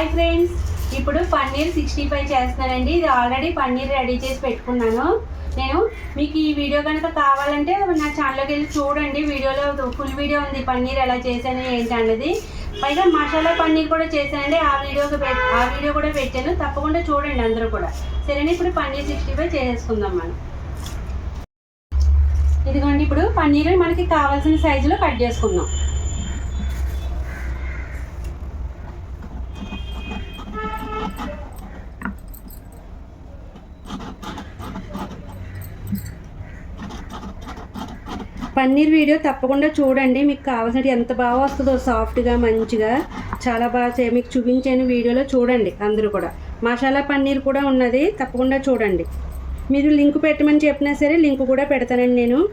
Hi friends. ఇప్పుడు paneer sixty five చేస్తున్నానండి. ఇది ఆల్రెడీ పన్నీర్ రెడీ చేసి పెట్టుకున్నాను. నేను మీకు ఈ వీడియో కనుక కావాలంటే నా ఛానల్లోకి వెళ్ళి చూడండి. వీడియోలో ఫుల్ వీడియో ఉంది. పన్నీర్ ఎలా చేశాను ఏంటి అన్నది. పైగా మసాలా పన్నీర్ కూడా చేశానండి. ఆ వీడియోకి ఆ వీడియో కూడా పెట్టాను. తప్పకుండా చూడండి అందరూ కూడా. సరేనా ఇప్పుడు పన్నీర్ సిక్స్టీ ఫైవ్ చేసేసుకుందాం మనం. ఇదిగోండి ఇప్పుడు పన్నీర్ మనకి కావాల్సిన సైజులో కట్ చేసుకుందాం. పన్నీర్ వీడియో తప్పకుండా చూడండి. మీకు కావాల్సినట్టు ఎంత బాగా వస్తుందో సాఫ్ట్గా మంచిగా చాలా బాగా చే- మీకు చూపించాను వీడియోలో చూడండి అందరూ కూడా. మసాలా పన్నీర్ కూడా ఉన్నది తప్పకుండా చూడండి. మీరు లింక్ పెట్టమని చెప్పినా సరే లింక్ కూడా పెడతానండి నేను.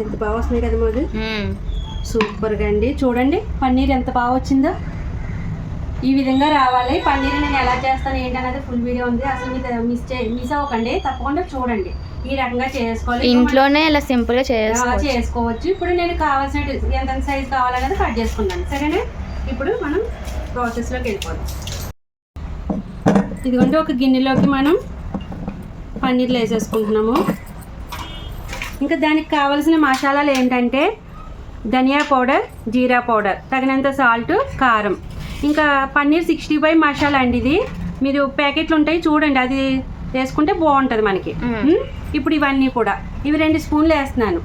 ఎంత బాగా వస్తున్నాయి కదా మాకు సూపర్గా అండి. చూడండి పన్నీర్ ఎంత బాగా వచ్చిందో. ఈ విధంగా రావాలి. పన్నీర్ నేను ఎలా చేస్తాను ఏంటనేది ఫుల్ వీడియో ఉంది. అసలు మీకు మిస్ చే మిస్ అవ్వకండి. తప్పకుండా చూడండి. ఈ రకంగా చేసుకోవాలి. ఇంట్లోనే ఇలా సింపుల్గా అలా చేసుకోవచ్చు. చేసుకోవచ్చు. ఇప్పుడు నేను కావాల్సిన ఎంత సైజ్ కావాలనేది కట్ చేసుకున్నాను. సరేనా? ఇప్పుడు మనం ప్రాసెస్లోకి వెళ్ళిపోదాం. ఇదిగోండి ఒక గిన్నెలోకి మనం పన్నీర్లు వేసేసుకుంటున్నాము. ఇంకా దానికి కావాల్సిన మసాలాలు ఏంటంటే ధనియా పౌడర్ జీరా పౌడర్ తగినంత సాల్ట్ కారం. ఇంకా పన్నీర్ సిక్స్టీ ఫైవ్ మసాలా అండి ఇది. మీరు ప్యాకెట్లు ఉంటాయి చూడండి అది వేసుకుంటే బాగుంటుంది మనకి? ఇప్పుడు ఇవన్నీ కూడా. ఇవి రెండు స్పూన్లు వేస్తున్నాను.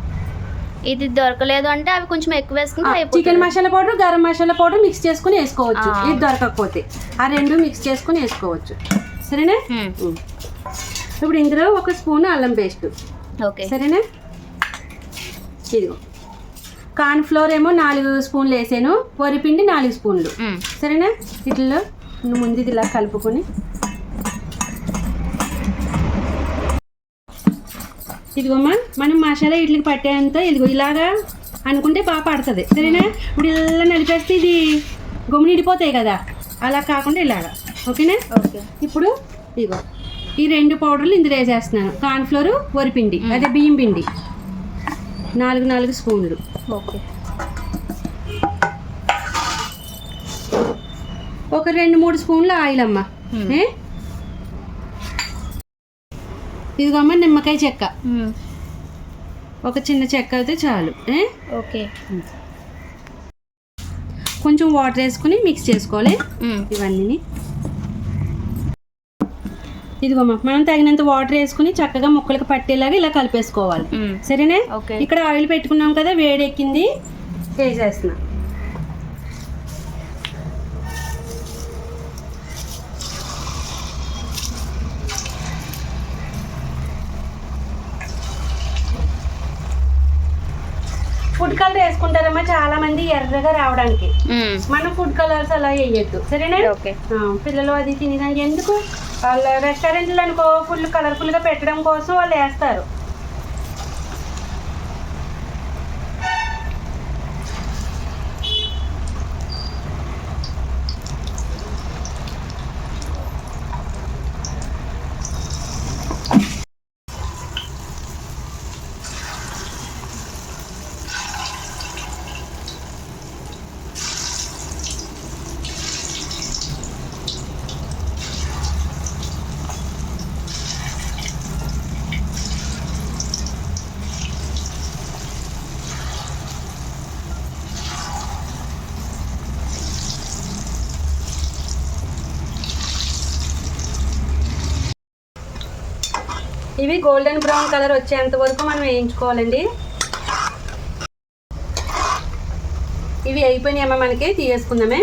ఇది దొరకలేదు అంటే అవి కొంచెం ఎక్కువ వేసుకుంటే chicken masala powder garam masala powder mix చేసుకుని వేసుకోవచ్చు. ఇది దొరకకపోతే. ఆ రెండు మిక్స్ చేసుకుని వేసుకోవచ్చు. సరేనా. ఇప్పుడు ఇందులో ఒక స్పూన్ అల్లం పేస్ట్. ఓకే. సరేనా? ఇదిగో. ఫ్లోర్ ఏమో నాలుగు స్పూన్లు వేసాను. వరిపిండి నాలుగు స్పూన్లు. సరేనా? వీటిలో ముందు ఇది ఇలా కలుపుకొని. ఇదిగోమ్మా మనం మసాలా ఇడ్లీకి పట్టేంత ఇదిగో ఇలాగా అనుకుంటే బాగా పడుతుంది. సరేనా? ఇప్పుడు ఇలా నలిపేస్తే ఇది గమ్మున ఇడిపోతాయి కదా. అలా కాకుండా ఇలాగా. ఓకేనా? ఓకే. ఇప్పుడు ఇదిగో ఈ రెండు పౌడర్లు ఇందులో వేసేస్తున్నాను. కార్న్ఫ్లోర్ వరిపిండి అదే బియ్యం పిండి. నాలుగు నాలుగు స్పూన్లు. ఓకే. ఒక రెండు మూడు స్పూన్ల ఆయిల్ అమ్మ? ఇదిగోమ్మ నిమ్మకాయ చెక్క. ఒక చిన్న చెక్క అయితే చాలు? ఓకే. కొంచెం వాటర్ వేసుకుని మిక్స్ చేసుకోవాలి. ఇవన్నీ ఇదిగోమ్మ మనం తగినంత వాటర్ వేసుకుని చక్కగా ముక్కలకు పట్టేలాగా ఇలా కలిపేసుకోవాలి. సరేనే? ఇక్కడ ఆయిల్ పెట్టుకున్నాం కదా వేడెక్కింది. వేసేస్తున్నా ఫుడ్ కలర్ వేసుకుంటారమ్మా చాలా మంది ఎర్రగా రావడానికి. మనం ఫుడ్ కలర్స్ అలా వేయద్దు. సరేనా? పిల్లలు అది తినడానికి ఎందుకు? వాళ్ళ రెస్టారెంట్లు అనుకో ఫుల్ కలర్ఫుల్గా పెట్టడం కోసం వాళ్ళు వేస్తారు. ఇవి గోల్డెన్ బ్రౌన్ కలర్ వచ్చేంత వరకు మనం వేయించుకోవాలండి. ఇవి అయిపోయినాయమ్మా మనకి తీసేసుకుందామే.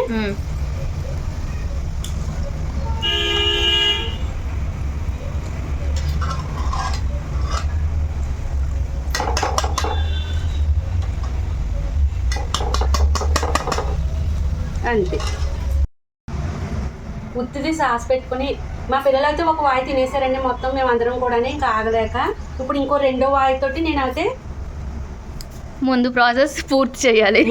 అంతే. ఉత్తిది సాస్ పెట్టుకుని మా పిల్లలైతే ఒక వాయి తినేసారండి మొత్తం మేము అందరం కూడా ఇంకా ఆగలేక. ఇప్పుడు ఇంకో రెండో వాయి తోటి నేను అయితే ముందు ప్రాసెస్ పూర్తి చేయాలి.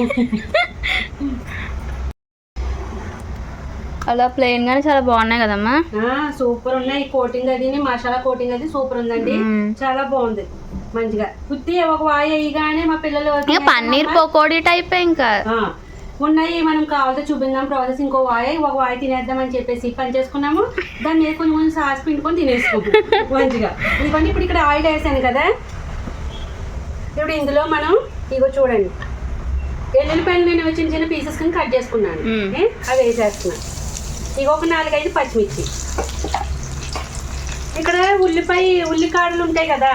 అలా ప్లెయిన్ గానే చాలా బాగున్నాయి కదమ్మా? సూపర్ ఉన్నాయి. కోటింగ్ అది మసాలా కోటింగ్ అది సూపర్ ఉందండి. చాలా బాగుంది. మంచిగా. ఉత్తి ఒక వాయి వేయగానే మా పిల్లలు పన్నీర్ పకోడీ టైప్ ఇంకా. ఉన్నాయి మనం కావాలంటే చూపిందాం ప్రాసెస్ ఇంకో వాయి ఒక వాయి తినేద్దాం అని చెప్పేసి పని చేసుకున్నాము. దాని మీద కొంచెం కొంచెం సాస్ పిండుకొని తినేసుకోము మంచిగా. ఇదిగోండి ఇప్పుడు ఇక్కడ ఆయిల్ వేసాను కదా. ఇప్పుడు ఇందులో మనం ఇగో చూడండి. ఎల్లుల్లిపాయలు నేను చిన్న చిన్న పీసెస్ కింద కట్ చేసుకున్నాను? అవి వేసేస్తున్నాను ఇక ఒక నాలుగైదు పచ్చిమిర్చి. ఇక్కడ ఉల్లిపాయ ఉల్లికాడలు ఉంటాయి కదా.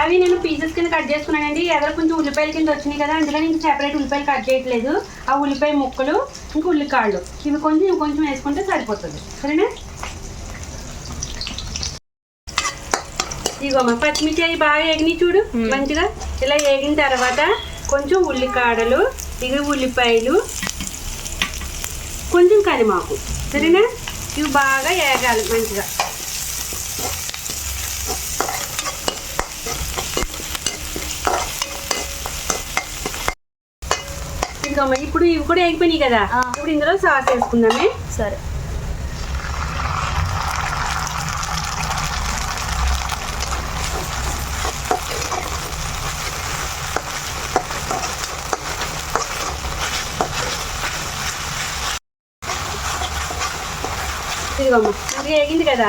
అవి నేను పీసెస్ కింద కట్ చేసుకున్నానండి. ఎదర కొంచెం ఉల్లిపాయల కింద వచ్చినాయి కదా అందులో నేను సెపరేట్ ఉల్లిపాయలు కట్ చేయట్లేదు. ఆ ఉల్లిపాయ ముక్కలు ఇంకా ఉల్లికాడలు ఇవి కొంచెం ఇవి కొంచెం వేసుకుంటే సరిపోతుంది. సరేనా? ఇగో మా పచ్చిమిర్చి అవి బాగా ఎగినాయి చూడు. మంచిగా. ఇలా వేగిన తర్వాత కొంచెం ఉల్లికాడలు ఇవి ఉల్లిపాయలు కొంచెం కరిమాకు సరేనా? ఇవి బాగా వేగాలి మంచిగా. ఇదిగోమ్మ ఇప్పుడు ఇవి కూడా వేగిపోయినాయి కదా. ఇప్పుడు ఇందులో సాస్ వేసుకుందామే. సరే. ఇదిగోమ్మ వేగింది కదా.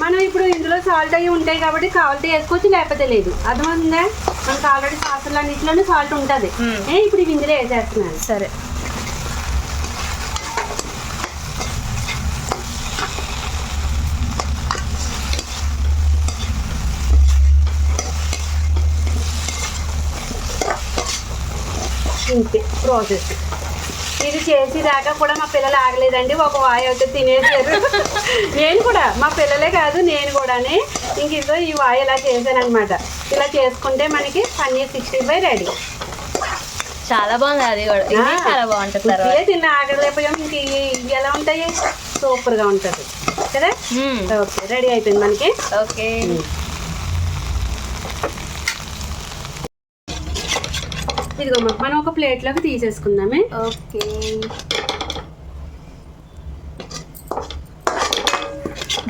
మనం ఇప్పుడు ఇందులో సాల్ట్ అవి ఉంటాయి కాబట్టి కావాలంటే వేసుకోవచ్చు లేకపోతే లేదు. అర్థమవుతుందా? మనకు ఆల్రెడీ సాసులు అన్నింటిలోనే సాల్ట్ ఉంటుంది. ఏ ఇప్పుడు ఇవి ఇందులో వేసేస్తున్నాను. సరే. ఇంతే ప్రాసెస్ ఇది చేసి దాకా కూడా మా పిల్లలు ఆగలేదండి. ఒక వాయి అయితే తినేసారు నేను కూడా మా పిల్లలే కాదు నేను కూడానే ఇంక ఇదో ఈ వాయి ఇలా చేశాను అనమాట ఇలా చేసుకుంటే మనకి పన్నీర్ సిక్స్టీ ఫైవ్ రెడీ. చాలా బాగుంది అది కూడా. చాలా బాగుంటుంది తిన్న ఆగలేకపోయాం. ఇంక ఎలా ఉంటాయి? సూపర్గా ఉంటుంది. కదా. ఓకే రెడీ అయిపోయింది మనకి. ఓకే. ఇదిగో మనం ఒక ప్లేట్లోకి తీసేసుకుందామే. ఓకే.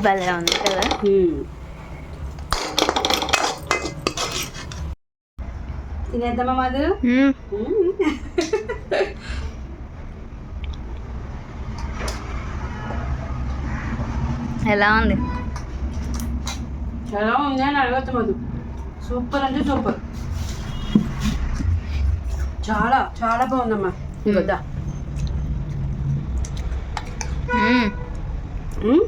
భలే ఉంది కదా. తినేద్దామా మధు. ఎలా ఉంది? ఎలా ఉంది అని అడగచ్చు మధు సూపర్ అంటే సూపర్. చాలా చాలా బాగుందమ్మా. మ్మ్.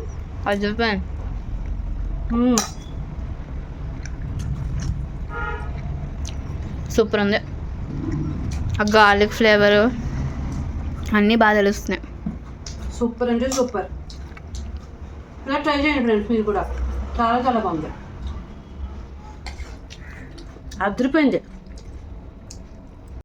అది చూపాను సూపర్ ఉంది. ఆ గార్లిక్ ఫ్లేవరు అన్నీ బాగా తెలుస్తున్నాయి. సూపర్ అంటే సూపర్. ఇలా ట్రై చేయండి ఫ్రెండ్స్ మీరు కూడా. చాలా చాలా బాగుంది. అదిరిపోయింది.